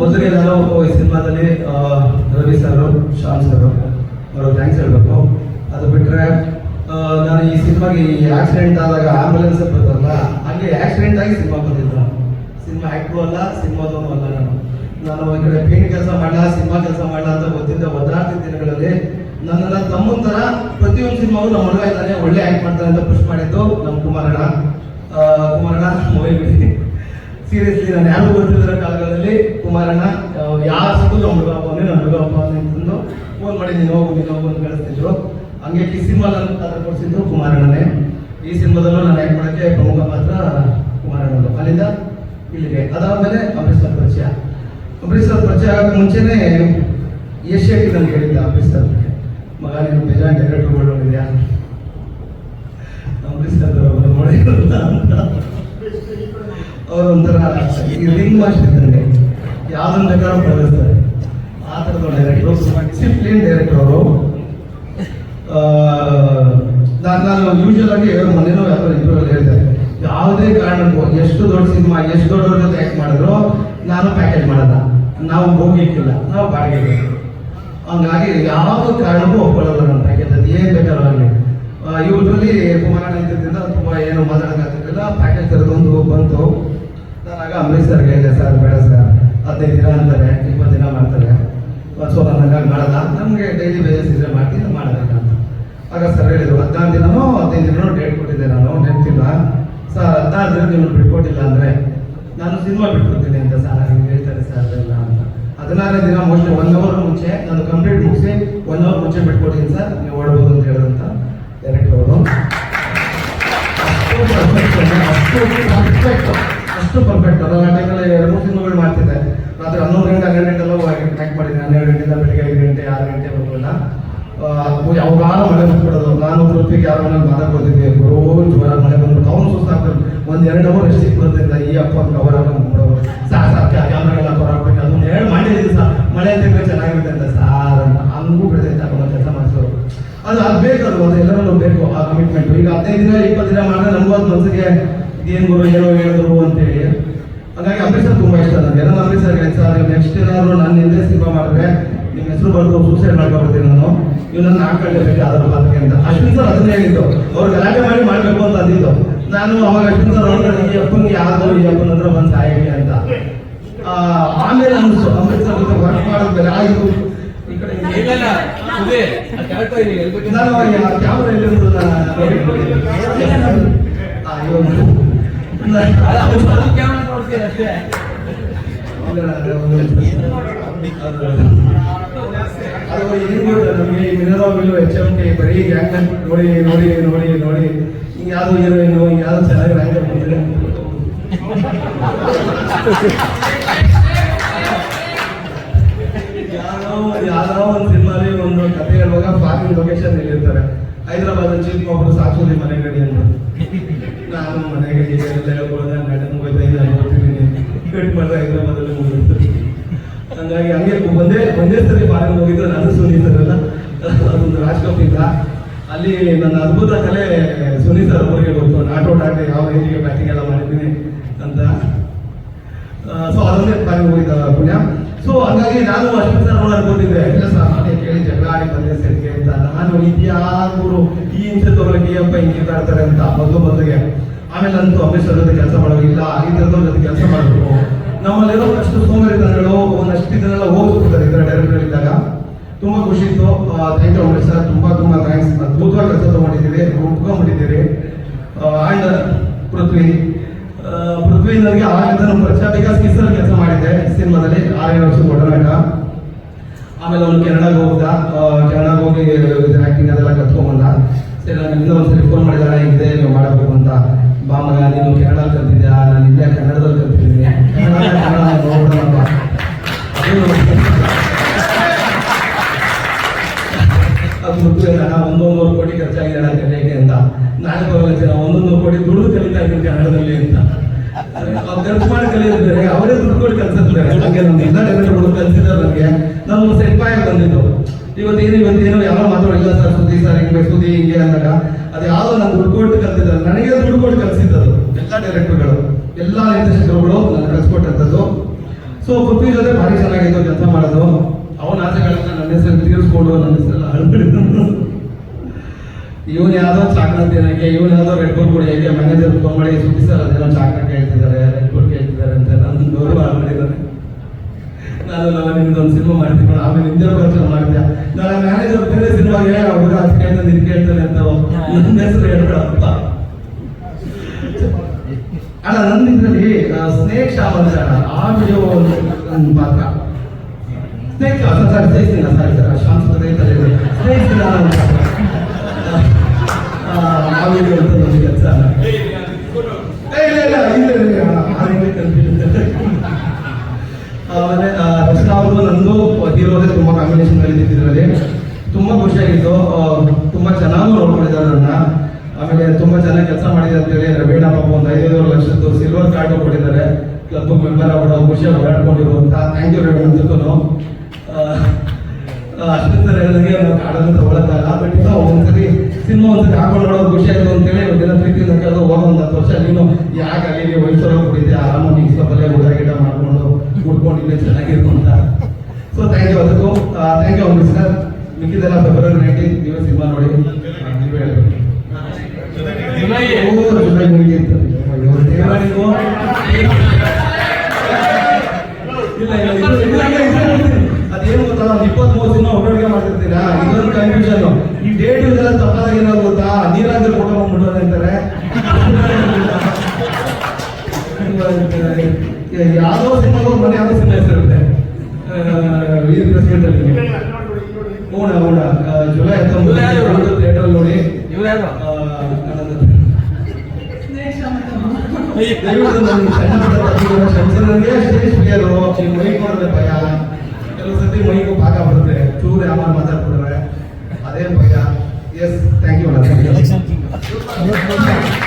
ಮೊದಲಿಗೆ ನಾನು ಈ ಸಿನಿಮಾದಲ್ಲಿ ರವಿ ಸರ್ ಶಾಂತ್ ಸರ್ ಅವರು ಥ್ಯಾಂಕ್ಸ್ ಹೇಳಬೇಕು ಅದು ಬಿಟ್ಟರೆ ನಾನು ಈ ಸಿನಿಮಾಗೆ ಈ ಆಕ್ಸಿಡೆಂಟ್ ಆದಾಗ ಆಂಬುಲೆನ್ಸ್ ಬರ್ತಾರಲ್ಲ ಹಾಗೆ ಆಕ್ಸಿಡೆಂಟ್ ಆಗಿ ಸಿನಿಮಾ ಬಂದಿದ್ದ. ಸಿನಿಮಾ ಆ್ಯಕ್ಟ್ರು ಅಲ್ಲ, ಸಿನಿಮಾದವನು ಅಲ್ಲ ನಾನು. ನಾನು ಈ ಕಡೆ ಪೇಂಟ್ ಕೆಲಸ ಮಾಡಲ್ಲ ಸಿನಿಮಾ ಕೆಲಸ ಮಾಡಲ್ಲ ಅಂತ ಗೊತ್ತಿದ್ದ ಒದ್ದಾಡ್ತಿದ್ದ ದಿನಗಳಲ್ಲಿ ನನ್ನ ತಮ್ಮನ ಥರ ಪ್ರತಿಯೊಂದು ಸಿನಿಮಾವು ನಮ್ಮ ಹುಡುಗ ಇದ್ದಾನೆ, ಒಳ್ಳೆ ಆ್ಯಕ್ಟ್ ಮಾಡ್ತಾರೆ ಅಂತ ಪುಷ್ ಮಾಡಿದ್ದು ನಮ್ಮ ಕುಮಾರಣ್ಣ ಆ, ಕುಮಾರಣ್ಣ ಮೊಬೈಲ್ ಬಿಡಿ ಸೀರಿಯಸ್ಲಿ ನಾನು ಕಾಲದಲ್ಲಿ ಕುಮಾರಣ್ಣ ಯಾರ ಸಿಕ್ಕಿದ್ರು ನಮ್ಮ ಹುಡುಗ ಅವನೇ ನಮ್ಮ ಹುಡುಗ ಅಪ್ಪ ಅಂತಂದು ಫೋನ್ ಮಾಡಿ ನೀನು ಹೋಗು ನೀನು ಹೋಗು ಅಂತ ಕಳಿಸ್ತಿದ್ರು. ಹಂಗೆ ಈ ಸಿನಿಮಾ ನನ್ನ ಕೊಡಿಸಿದ್ರು ಕುಮಾರಣ್ಣನೇ. ಈ ಸಿನಿಮಾದಲ್ಲೂ ನಾನು ಆ್ಯಕ್ಟ್ ಮಾಡೋಕ್ಕೆ ಪ್ರಮುಖ ಪಾತ್ರ ಕುಮಾರಣ್ಣದು ಅಲ್ಲಿಂದ ಇಲ್ಲಿಗೆ. ಅದಾದಮೇಲೆ ಅಂಬರೀಶ್ ಸರ್ ಪರಿಚಯ. ಅಂಬರೀಶ್ ಸರ್ ಪರಿಚಯ ಆಗೋಕ್ಕೆ ಮುಂಚೆನೇ ಏಷ್ಯಾಕ್ಕೆ ನನಗೆ ಹೇಳಿದ್ದೆ ಅಂಬರೀಶ್ ಸರ್ ಮಗ, ನೀನು ಬೇಜಾನ್ ಡೈರೆಕ್ಟರ್ಗಳು ಇದೆಯಾ ಅಂಬರೀಶ್ ಸರ್ ಅವರು ನೋಡಿರಲ್ಲ ಅಂತ ಅವ್ರು ಒಂಥರ ಈ ರಿಂಗ್ ಇದ್ದಂಗೆ ಯಾವ್ದನ್ನ ಬೇಕಾದ್ರೂ ಆ ಥರದ ಡೈರೆಕ್ಟರ್ ಡಿಸಿಪ್ಲಿನ್ ಡೈರೆಕ್ಟರ್ ಅವರು. ನಾನು ನಾನು ಯೂಶುವಲ್ ಆಗಿ ಮೊನ್ನೆನೂ ಯಾರೋ ಇಂಟರ್ವ್ಯೂಲ್ಲಿ ಹೇಳಿದೆ ಯಾವುದೇ ಕಾರಣಕ್ಕೂ ಎಷ್ಟು ದೊಡ್ಡ ಸಿನಿಮಾ ಎಷ್ಟು ದೊಡ್ಡವ್ರ ಜೊತೆ ಆ್ಯಕ್ಟ್ ಮಾಡಿದ್ರು ನಾನು ಪ್ಯಾಕೇಜ್ ಮಾಡಲ್ಲ. ನಾವು ಹೋಗಿಕ್ಕಿಲ್ಲ ನಾವು ಬಾಡಿಗೆ ಹಂಗಾಗಿ ಯಾವ ಕಾರಣಕ್ಕೂ ಒಪ್ಕೊಳ್ಳಲ್ಲ ನನ್ನ ಪ್ಯಾಕೇಜ್ ಅದು ಏನು ಬೇಕಾದ್ರೂ ಆಗಲಿ. ಯೂಶ್ವಲಿ ಕುಮಾರಣ್ಣ ಇದ್ದಿದ್ದರಿಂದ ತುಂಬ ಏನು ಮಾತಾಡೋಕ್ಕಾಗ್ತಿರ್ಲಿಲ್ಲ. ಪ್ಯಾಕೇಜ್ ತರದೊಂದು ಬಂತು. ಆಗ ಅಂಬರೀಶ್ ಹೇಳಿದೆ, ಸರ್, ಬೇಡ ಸರ್, ಹದಿನೈದು ದಿನ ಅಂತಾರೆ, ಇಪ್ಪತ್ತು ದಿನ ಮಾಡ್ತಾರೆ. ಸೊ ನಾನು ಹಂಗಾಗಿ ಮಾಡಲ್ಲ, ನಮಗೆ ಡೈಲಿ ವೇಜಸ್ ಇದ್ರೆ ಮಾಡ್ತೀನಿ ಮಾಡೋದಿಲ್ಲ ಅಂತ. ಆಗ ಸರ್ ಹೇಳಿದ್ರು, ಹದಿನಾರು ದಿನವೂ ಹದಿನೈದು ದಿನವೂ ಡೇಟ್ ಕೊಟ್ಟಿದ್ದೆ ನಾನು ನೆನಪಿಲ್ಲ ಸರ್, ಹದಿನಾರು ದಿನ ನೀವು ಬಿಟ್ಕೊಟ್ಟಿಲ್ಲ ಅಂದರೆ ನಾನು ಸಿನಿಮಾ ಬಿಟ್ಕೊಡ್ತೀನಿ ಅಂತ ಸರ್ ಹಿಂಗೆ ಹೇಳ್ತಾರೆ ಸರ್ ಅದೆಲ್ಲ ಅಂತ. ಹದಿನಾರನೇ ದಿನ ಮೋಸ್ಟ್ಲಿ ಒನ್ ಅವರ್ ಮುಂಚೆ, ನಾನು ಕಂಪ್ಲೀಟ್ ಮುಗಿಸಿ ಒನ್ ಅವರ್ ಮುಂಚೆ ಬಿಟ್ಕೊಡ್ತೀನಿ ಸರ್ ನೀವು ಓಡ್ಬೋದು ಅಂತ ಹೇಳಿದಂತ ಡೈರೆಕ್ಟ್ ಅವರು. ಪರ್ಫೆಕ್ಟ್ ಅಷ್ಟು ಪರ್ಫೆಕ್ಟ್ ಆ ಟೈಮಲ್ಲಿ ಎರಡು ಮೂರು ಸಿನಿಮಾಗಳು ಮಾಡ್ತಿದ್ದೆ. ರಾತ್ರಿ ಹನ್ನೊಂದು ಗಂಟೆ, ಹನ್ನೆರಡು ಗಂಟೆಲ್ಲ ಟ್ಯಾಕ್ ಮಾಡಿದ್ದೆ. ಹನ್ನೆರಡು ಗಂಟೆಯಿಂದ ಬೆಳಿಗ್ಗೆ ಐದು ಗಂಟೆ, ಆರು ಗಂಟೆ ಬರಲಿಲ್ಲ ಯಾವಾಗ ಮಳೆ ಬಂದ್ಬಿಡೋದು ನಾನು ತೃಪ್ತಿಗೆ ಯಾರೋ ನಾನು ಮಾತಾಡ್ಕೊತಿದ್ದೆ ಬರೋ ಜ್ವರ ಮಳೆ ಬಂದ್ಬಿಟ್ಟು ಅವನು ಸುಸ್ತಾಗ್ತಾರೆ. ಒಂದು ಎರಡು ಅವರ್ ಎಷ್ಟು ಸಿಕ್ಕಿರೋದ್ರಿಂದ ಬರ್ತಿದ್ದ ಈ ಅಪ್ಪ ಅಂತ ಕವರ್ ಬಿಡೋದು ಸಾರ್ ಸಾರ್ ಕ್ಯಾಮ್ರಾಗೆಲ್ಲ ಕವರ್ ಹಾಕ್ಬೇಕು ಅದನ್ನ ಹೇಳಿ ಮಾಡಿದ್ದೀನಿ ಸರ್. ಮಳೆ ಅಂತ ಚೆನ್ನಾಗಿರುತ್ತೆ ಅಂತ ಸಾರ್ ಅಂತ. ಹಂಗೂ ಬಿಡ್ತೈತೆ ಅದನ್ನ ಕೆಲಸ ಮಾಡಿಸೋರು. ಅದು ಅದು ಬೇಕು ಅದು. ಅದು ಎಲ್ಲರಲ್ಲೂ ಬೇಕು. ಆ ಕಮಿಟ್ಮೆಂಟು ಈಗ ಹದಿನೈದು ದಿನ, ಇಪ್ಪತ್ತು ದಿನ ಮಾಡಿದ್ರೆ ನಮಗೂ ಅದು ಮನಸ್ಸಿಗೆ ಇದೇನು ಗುರು ಏನೋ ಹೇಳಿದ್ರು ಅಂತೇಳಿ ಹಾಗಾಗಿ ಆಫೀಸರ್ ತುಂಬಾ ಇಷ್ಟ ನನಗೆ ನನ್ನ ಆಫೀಸರ್ ಸರ್. ನೆಕ್ಸ್ಟ್ ಏನಾದ್ರು ನಾನು ಹಿಂದೆ ಸಿನಿಮಾ ಮಾಡಿದ್ರೆ ನಿಮ್ಮ ಹೆಸರು ಬರೆದು ಸೂಸೈಡ್ ಮಾಡ್ಕೊಬಿಡ್ತೀನಿ ನಾನು. ಇವನನ್ನು ಹಾಕೊಳ್ಳೇಬೇಕು ಅದರ ಪಾತ್ರಕ್ಕೆ ಅಂತ. ಅಶ್ವಿನ್ ಸರ್ ಅದನ್ನೇ ಹೇಳಿದ್ದು. ಅವ್ರು ಗಲಾಟೆ ಮಾಡಿ ಮಾಡಬೇಕು ಅಂತ ಅಂದಿದ್ದು. ನಾನು ಅವಾಗ ಅಶ್ವಿನ್ ಸರ್ ಅವ್ರ ಈ ಅಪ್ಪನಿಗೆ ಯಾವ್ದು ಈ ಅಪ್ಪನ ಹತ್ರ ಬಂದು ಸಹಾಯಕ್ಕೆ ಅಂತ. ಆಮೇಲೆ ಅನ್ಸು ಅಂಬರೀಶ್ ಸರ್ ಜೊತೆ ವರ್ಕ್ ಮಾಡಿದ್ಮೇಲೆ ಆಯಿತು. ಈ ಕಡೆ ನಾನು ಕ್ಯಾಮ್ರಾ ಎಲ್ಲಿ ನಮಗೆ ಎಚ್ ಟಿ ನೋಡಿ ನೋಡಿ ನೋಡಿ ನೋಡಿ ಈಗ ಈಗ ಚೆನ್ನಾಗಿ ಬಂದಿದೆ ಯಾರೋ ಒಂದು ಒಂದು ಲೊಕೇಶನ್ ಹೈದರಾಬಾದ್ ಚೀಫ್ ಒಬ್ಬರು ಸಾಕ್ಷಿ ಮನೆ ಗಡಿ ಅಂತ ನಾನು ಮನೆಗೆ ಹಂಗಾಗಿ ಹಂಗೆ ಒಂದೇ ಒಂದೇ ಸರಿ ಫಾರಿನ್ ಹೋಗಿದ್ದು ನಾನು ಸುನೀಲ್ ಸರ್ ಅಲ್ಲ? ಅದೊಂದು ರಾಜ್ ಕಪ್ಪಿಂದ ಅಲ್ಲಿ ನನ್ನ ಅದ್ಭುತ ಕಲೆ ಸುನೀಲ್ ಸರ್ ಅವರಿಗೆ ಗೊತ್ತು. ನಾಟೌಟ್ ಆಗಿ ಯಾವ ರೇಂಜಿಗೆ ಬ್ಯಾಟಿಂಗ್ ಎಲ್ಲ ಮಾಡಿದ್ದೀನಿ ಅಂತ. ಸೊ ಅದೊಂದೇ ಫಾರಿನ್ ಹೋಗಿದ್ದ ಪುಣ್ಯ. ಸೊ ಹಂಗಾಗಿ ನಾನು ಅಶ್ವಿನ್ ಸರ್ ಅವ್ರು ಅನ್ಕೊಂಡಿದ್ದೆ. ಇಲ್ಲ ಸರ್ ನಾನೇ ಕೇಳಿ ಜಗಳ ಆಡಿ ಬಂದೆ ಸರಿಗೆ ಅಂತ. ನಾನು ಇದ್ಯಾರು ಈ ಹಿಂಸೆ ತಗೊಳಕ್ಕೆ ಅಪ್ಪ ಹಿಂಗೆ ಆಡ್ತಾರೆ ಅಂತ ಮೊದಲು ಮೊದಲಿಗೆ ಆಮೇಲೆ ಅಂತೂ ಅಂಬರೀಶ್ ಸರ್ ಜೊತೆ ಕೆಲಸ ಮಾಡೋದಿಲ್ಲ ಈ ಥರದವ್ರ ಜೊತೆ ಕೆಲಸ ಮಾಡಬೇಕು ನಮ್ಮಲ್ಲಿರೋ ಅಷ್ಟು ಸೋಮರಿತನಗಳು ಒಂದಷ್ಟು ಇದನ್ನೆಲ್ಲ ಹೋಗಿಸ್ಬಿಡ್ತಾರೆ ಇದರ ಡೈರೆಕ್ಟರ್ ಇದ್ದಾಗ ತುಂಬಾ ಖುಷಿ ಇತ್ತು ಥ್ಯಾಂಕ್ ಯು ಅಂಬರೀಶ್ ಸರ್ ತುಂಬಾ ತುಂಬಾ ಥ್ಯಾಂಕ್ಸ್ ಅದ್ಭುತವಾಗಿ ಕೆಲಸ ತಗೊಂಡಿದ್ದೀರಿ ಒಪ್ಕೊಂಡ್ಬಿಟ್ಟಿದ್ದೀರಿ ಆ್ಯಂಡ್ ಪೃಥ್ವಿ ಆ, ಪೃಥ್ವಿ ನನಗೆ ಆಗಿಂದ ನಮ್ಮ ಪರಿಚಯ ಬಿಕಾಸ್ ಕಿಸ್ಸಲ್ಲಿ ಕೆಲಸ ಮಾಡಿದ್ದೆ ಸಿನಿಮಾದಲ್ಲಿ ವರ್ಷ ವರ್ಷದ ಒಡನಾಟ ಆಮೇಲೆ ಅವ್ನು ಕೆನಡಾಗೆ ಹೋಗ್ದ. ಕೆನಡಾಗೆ ಹೋಗಿ ಆ್ಯಕ್ಟಿಂಗ್ ಅದೆಲ್ಲ ಕತ್ಕೊಂಡ್ಬಂದ ಸರಿ, ನಾನು ಇನ್ನೂ ಒಂದ್ಸರಿ ಫೋನ್ ಮಾಡಿದಾರೆ ಹಿಂಗಿದೆ, ನೀವು ಮಾಡಬೇಕು ಅಂತ. ಬಾ ಮಗ, ನೀನು ಕೆನಡಾಲ್ ಕಲ್ತಿದ್ಯಾ? ನಾನು ಇಲ್ಲೇ ಕನ್ನಡದಲ್ಲಿ ಕಲ್ತಿದ್ದೀನಿ. ಖರ್ಚು ಮಾಡಿ ಕಲಿಯೋದು ಬೇರೆ ಅವರೇ ದುಡ್ಡು ಕೊಟ್ಟು ಕಲ್ಸೋದು ಬೇರೆ ಹಾಗೆ ನಮ್ಮ ಎಲ್ಲ ಡೈರೆಕ್ಟರ್ಗಳು ಕಲಿಸಿದ್ದಾರೆ ನನಗೆ ನಮ್ಮ ಸೆಟ್ಪಾಯ ಬಂದಿದ್ದು ಇವತ್ತೇನು ಇವತ್ತೇನು ಯಾರೋ ಮಾತಾಡಿಲ್ಲ ಸರ್, ಸುದ್ದಿ ಸರ್, ಹಿಂಗೆ ಸುದ್ದಿ, ಹಿಂಗೆ ಅಂದಾಗ. ಅದು ಯಾವುದೋ ನಾನು ದುಡ್ಡು ಕೊಟ್ಟು ಕಲ್ತಿದ್ದಾರೆ ನನಗೆ ದುಡ್ಡು ಕೊಟ್ಟು ಕಲಿಸಿದ್ದದು. ಎಲ್ಲ ಡೈರೆಕ್ಟರ್ಗಳು ಎಲ್ಲ ನಿರ್ದೇಶಕರುಗಳು ನನಗೆ ಕಲಿಸ್ಕೊಟ್ಟಂಥದ್ದು ಸೊ ಪೃಥ್ವಿ ಜೊತೆ ಭಾರಿ ಚೆನ್ನಾಗಿತ್ತು, ಕೆಲಸ ಮಾಡೋದು. ಅವನ ಆಸೆಗಳನ್ನ ನನ್ನ ಹೆಸರು ತೀರಿಸ್ಕೊಂಡು ನನ್ನ ಹೆಸರೆಲ್ಲ ಅಳ್ಬಿಡಿದ್ರು ಇವನ್ ಯಾವ್ದೋ ಚಾಕ್ಲೇಟ್ ತಿನ್ನಕ್ಕೆ ಇವ್ನ ಯಾವ್ದೋ ರೆಡ್ ಬುಲ್ ಕುಡಿಯಕ್ಕೆ ಮ್ಯಾನೇಜರ್ ತೊಂಬಳಿ ಸುದ್ದಿ ಸರ್ ಅದೇನೋ ಚಾಕ್ಲೇಟ್ ಕೇಳ್ತಿದ್ದಾರೆ ರೆಡ್ ಬುಲ್ ಕೇಳ್ತಿದ್ದಾರೆ ಅಂತ ನಂದು ಗೌರವ ಆಗ್ಬಿಟ್ಟಿದ್ದಾರೆ ನಾನು ನಾವು ನಿಮ್ದೊಂದು ಸಿನಿಮಾ ಮಾಡ್ತೀನಿ ಆಮೇಲೆ ನಿಮ್ದೇ ಪ್ರಚಾರ ಮಾಡ್ತೀಯ ನಾನು ಮ್ಯಾನೇಜರ್ ಬೇರೆ ಸಿನಿಮಾಗೆ ಹುಡುಗ ಅದು ಕೇಳ್ತಾನೆ ನಿನ್ ಕೇಳ್ತಾನೆ ಅಂತ ನನ್ನ ಹೆಸರು ಹೇಳ್ಬೇಡಪ್ಪ ಅಲ್ಲ ನನ್ನ ಇದರಲ್ಲಿ ಸ್ನೇಕ್ ಶಾಪ್ ಅಂತ ಆ ವಿಡಿಯೋ ಒಂದು ಪಾತ್ರ ಸ್ನೇಕ್ ಶಾಪ್ ಸರ್ ಇಲ್ಲ ಸರ್ ಸರ್ ಶಾಂತ ಸ್ನೇಹಿತರೆ ಇಲ್ಲ ಇದರಲ್ಲಿ ತುಂಬಾ ಖುಷಿಯಾಗಿತ್ತು. ತುಂಬ ಚೆನ್ನಾಗಿ ನೋಡ್ಕೊಂಡಿದ್ದಾರೆ ನನ್ನ ಆಮೇಲೆ ತುಂಬಾ ಚೆನ್ನಾಗಿ ಕೆಲಸ ಮಾಡಿದೆ ಅಂತೇಳಿ ರವೀಣ ಪಾಪ ಒಂದು ಐದೈದು ಲಕ್ಷದ್ದು ಸಿಲ್ವರ್ ಕಾರ್ಡ್ ಕೊಟ್ಟಿದ್ದಾರೆ. ಕ್ಲಬ್ ಮೆಂಬರ್ ಅವರು ಖುಷಿಯಾಗಿ ಓಡಾಡ್ಕೊಂಡಿರುವಂತ ಥ್ಯಾಂಕ್ ಯು ರವೀಣ ಅಂತಕ್ಕೂ ಅಷ್ಟೇ ಸರ್ ನನಗೆ ನಾವು ಕಾಡನ್ನು ತಗೊಳಕ್ಕಾಗಲ್ಲ. ಬಟ್ ಇಲ್ಲ ಒಂದ್ಸರಿ ಸಿನಿಮಾ ಒಂದ್ಸರಿ ಹಾಕೊಂಡು ನೋಡೋದು ಖುಷಿ ಆಯ್ತು ಅಂತೇಳಿ ಒಂದಿನ ಪ್ರೀತಿಯಿಂದ ಕೇಳೋದು ಹೋಗೋ ಒಂದು ಹತ್ತು ವರ್ಷ. ನೀನು ಯಾಕೆ ಅಲ್ಲಿ ವಯಸ್ಸರ ಕೊಟ್ಟಿದ್ದೆ ಆರಾಮಾಗಿ ಸ್ವಲ್ಪ ಗಿಡ ಮಾಡ್ಕೊಂಡು ಉಟ್ಕೊಂಡಿದ್ದೆ ಇಲ್ಲೇ ಚೆನ್ನಾಗಿರ್ತು ಅಂತ ಸೊ ಥ್ಯಾಂಕ್ ಯು ಅದಕ್ಕೂ ಥ್ಯಾಂಕ್ ಯು ಅಮೃತ್ ಸರ್ ಮಿಕ್ಕಿದೆಲ್ಲ ಫೆಬ್ರವರಿ ನೈನ್ಟೀನ್ ನೀವು ಸಿನಿಮಾ ನೋಡಿ. ನೀವೇ ಜುಲೈ ಓ, ಅಂತ. ಅದೇನು ಗೊತ್ತಾ ಒಂದು ಇಪ್ಪತ್ತ್ ಮೂವತ್ತು ಸಿನಿಮಾ ಒಟ್ಟೊಟ್ಟಿಗೆ ಮಾಡ್ತಿರ್ತೀರಾ? ಇದೊಂದು ಕನ್ಫ್ಯೂಷನ್ ಈ ಡೇಟ್ ಇದೆಲ್ಲ ತಪ್ಪಾಗಿ ಏನಾದ್ರು ಗೊತ್ತಾ? ನೀರಾದ್ರೂ ಫೋಟೋ ಬಂದ್ಬಿಟ್ಟು ಅಂತಾರೆ ಯಾವ್ದೋ ಸಿನಿಮಾ ಮನೆ ಯಾವ್ದೋ ಸಿನಿಮಾ ಹೆಸರಿರುತ್ತೆ. ವೀರ್ ಪ್ರೆಸಿಡೆಂಟ್ ಅಲ್ಲಿ ಹೂಣ ಹೂಣ ಜುಲೈ ಜುಲೈ ಹತ್ತೊಂಬತ್ತು. ಹತ್ತೊಂಬತ್ತು ಥಿಯೇಟರ್ ನೋಡಿ ಇವ್ರು ಯಾರು ಆ, ನನ್ನದು- ದಯವಿಟ್ಟು ನನ್ನ ಸಣ್ಣ ಪುಟ್ಟ ತಪ್ಪುಗಳು ಕ್ಷಮಿಸಿ. ನನಗೆ ಸ್ಟೇಜ್ ಫಿಯರು ಈ ಮೈಕ್ ನೋಡಿದ್ರೆ ಭಯ ಕೆಲವು ಸತಿ ಮೈಕು ಭಾಗ ಬರುತ್ತೆ ಚೂರು ಯಾವ ಮಾತಾಡ್ಬಿಟ್ರೆ ಅದೇ ಭಯ yes thank you thank you